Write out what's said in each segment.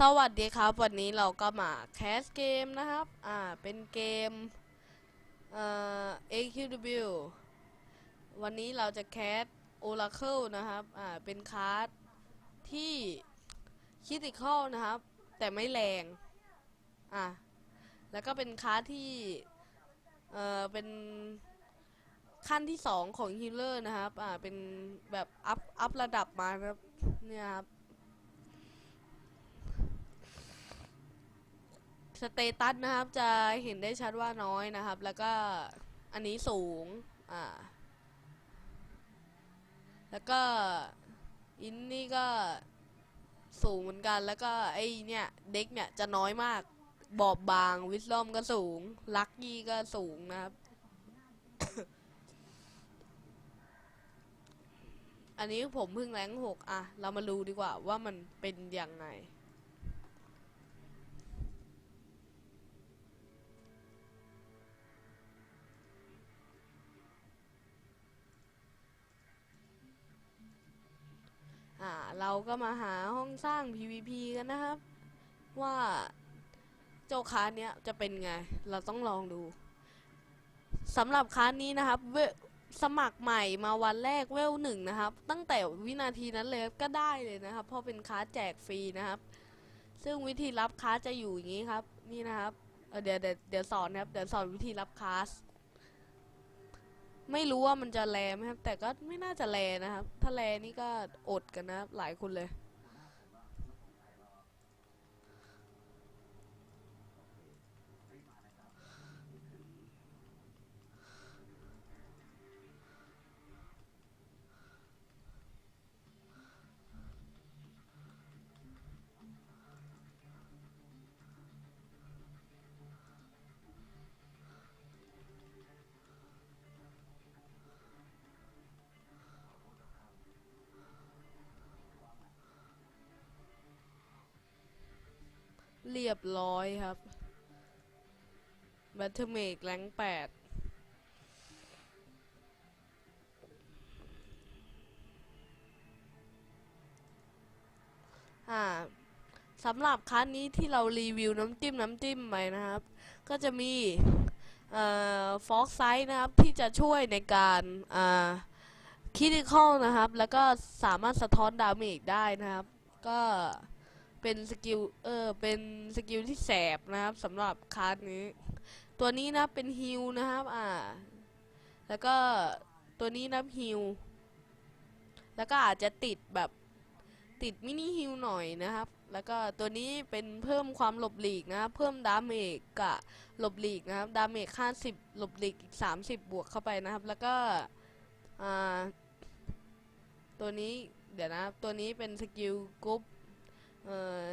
สวัสดีครับ วันนี้เราก็มาแคสเกมนะครับ อ่า เป็นเกม เอ่อ AQW วันนี้เราจะแคส Oracle นะครับ อ่า เป็นคาร์ดที่คิติคอลนะครับ แต่ไม่แรง อ่าแล้วก็เป็นคาร์ดที่ เอ่อ เป็นขั้นที่สองของฮีลเลอร์นะครับ อ่า เป็นแบบอัพ อัพระดับมานะครับ เนี่ยครับ สเตตัสนะครับจะเห็นได้ชัดว่าน้อยนะครับ แล้วก็อันนี้สูง อ่า แล้วก็อินนี่ก็สูงเหมือนกัน แล้วก็ไอเนี่ยเด็กเนี่ยจะน้อยมาก บอบบาง วิสลอมก็สูง ลักกี้ก็สูงนะครับ อันนี้ผมเพิ่งแรงหกอะ เรามาดูดีกว่าว่ามันเป็นยังไง เราก็มาหาห้องสร้าง PVP กันนะครับ ว่าเจ้าคาเนี้ยจะเป็นไง เราต้องลองดูสำหรับคาร์ดนี้นะครับเวสมัครใหม่มาวันแรกเวลหนึ่งนะครับ ตั้งแต่วินาทีนั้นเลยก็ได้เลยนะครับ เพราะเป็นคาแจกฟรีนะครับ ซึ่งวิธีรับคาจะอยู่อย่างนี้ครับ นี่นะครับเเดี๋ยวเดี๋ยวเดี๋ยวสอนนะครับ เดี๋ยวสอนวิธีรับคาร์ด ไม่รู้ว่ามันจะแรไหมครับ แต่ก็ไม่น่าจะแรนะครับ ถ้าแรนี่ก็อดกันนะครับหลายคนเลย เรียบร้อยครับแบัตเทอร์เมกแรงแปดอ่าสำหรับคันนี้ที่เรารีวิวน้ำจิ้มน้ำจิ้มไปนะครับ ก็จะมีเอ่อฟอกไซส์นะครับที่จะช่วยในการอ่าคิดิคอลนะครับ แล้วก็สามารถสะท้อนดาเมจได้นะครับ ก็ เป็นสกิลเออเป็นสกิลที่แสบนะครับสำหรับคาร์ดนี้ ตัวนี้นะเป็นฮิลนะครับอ่าแล้วก็ตัวนี้นะฮิลแล้วก็อาจจะติดแบบติดมินิฮิลหน่อยนะครับ แล้วก็ตัวนี้เป็นเพิ่มความหลบหลีกนะครับเพิ่มดาเมจกับหลบหลีกนะครับดาเมจค่าสิบหลบหลีกอีกสามสิบบวกเข้าไปนะครับ แล้วก็อ่าตัวนี้เดี๋ยวนะตัวนี้เป็นสกิลกรุ๊ป เอ่อ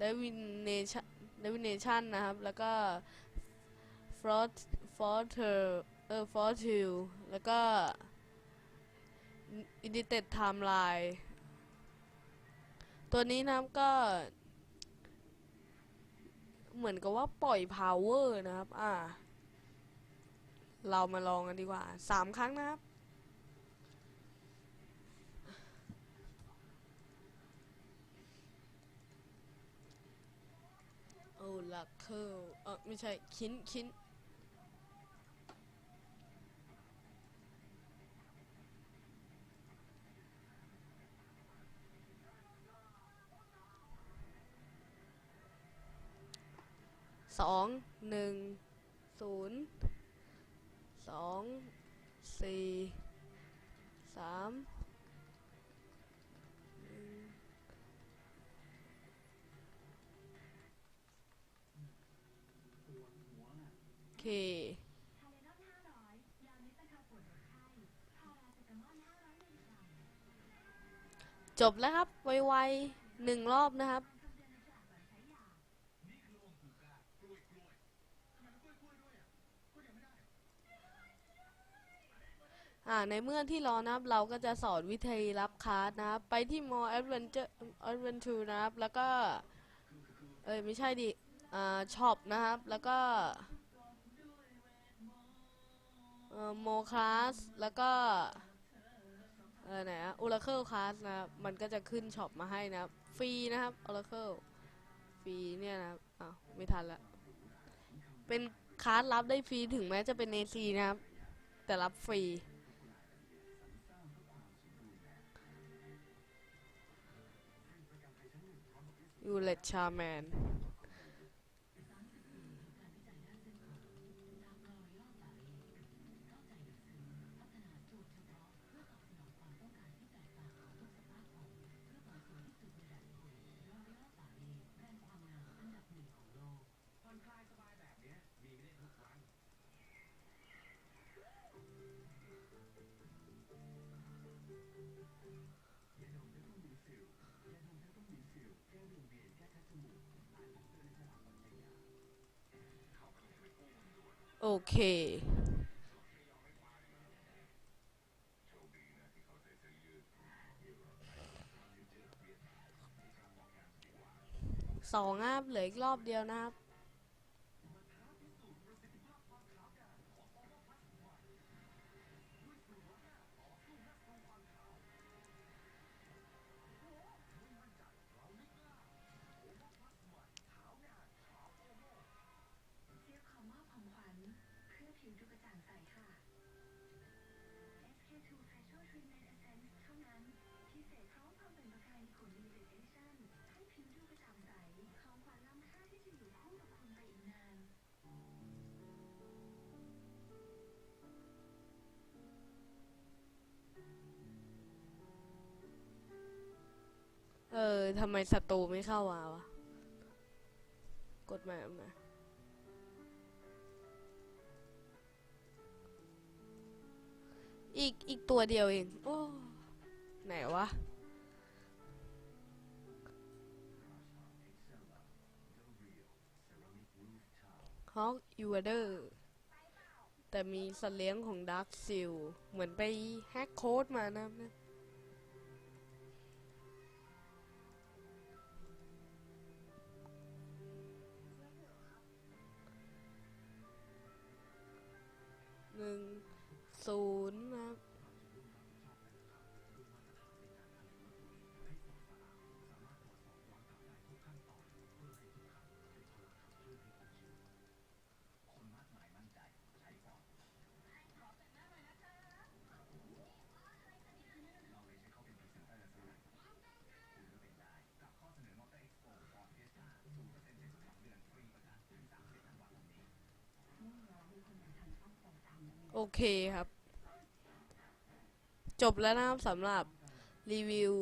ดวินเนชั่นดวินเนชั่นนะครับ แล้วก็ฟรอสฟอร์เทอร์เออฟอร์ทิวแล้วก็อินดิเต็ดไทม์ไลน์ตัวนี้นะครับก็ เหมือนกับว่าปล่อย power นะครับ อ่า เรามาลองกันดีกว่าสามครั้งนะครับ อลักเคิลเออไม่ใช่ คินคินสองหนึ่งศูนย์สองสี่สาม จบแล้วครับ ไวๆหนึ่งรอบนะครับ อ่า ในเมื่อที่รอนะครับ เราก็จะสอนวิธีรับคาร์ดนะครับ ไปที่ more adventure adventure นะครับ แล้วก็ เอ้ย ไม่ใช่ดิ อ่าช็อปนะครับ แล้วก็ โมคลาสแล้วก็เออไหนอะ Oracle Class นะครับมันก็จะขึ้นช็อปมาให้นะครับ ฟรีนะครับ Oracle รีเนี่ยนะครับอ้าวไม่ทันละเป็นคลาร์ดรับได้ฟรีถึงแม้จะเป็น AC นะครับ แต่รับฟรียูเลตชาแมน โอเค สองครับเหลืออีกรอบเดียวนะครับ เออทำไมศัตรูไม่เข้ามาวะ กดมามาอีก อีกตัวเดียวเอง โอ้ ไหนวะ ฮอกยูเดอร์ แต่มีสัตว์เลี้ยงของดาร์คซิล เหมือนไปแฮกโค้ดมานะ ศูนย์ครับโอเคครับ จบแล้วนะครับสำหรับรีวิว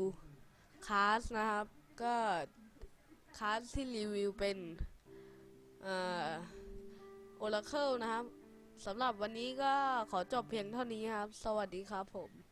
คลาสนะครับ ก็คลาสที่รีวิวเป็นเอ่อ Oracle นะครับสำหรับวันนี้ก็ขอจบเพียงเท่านี้ครับ สวัสดีครับผม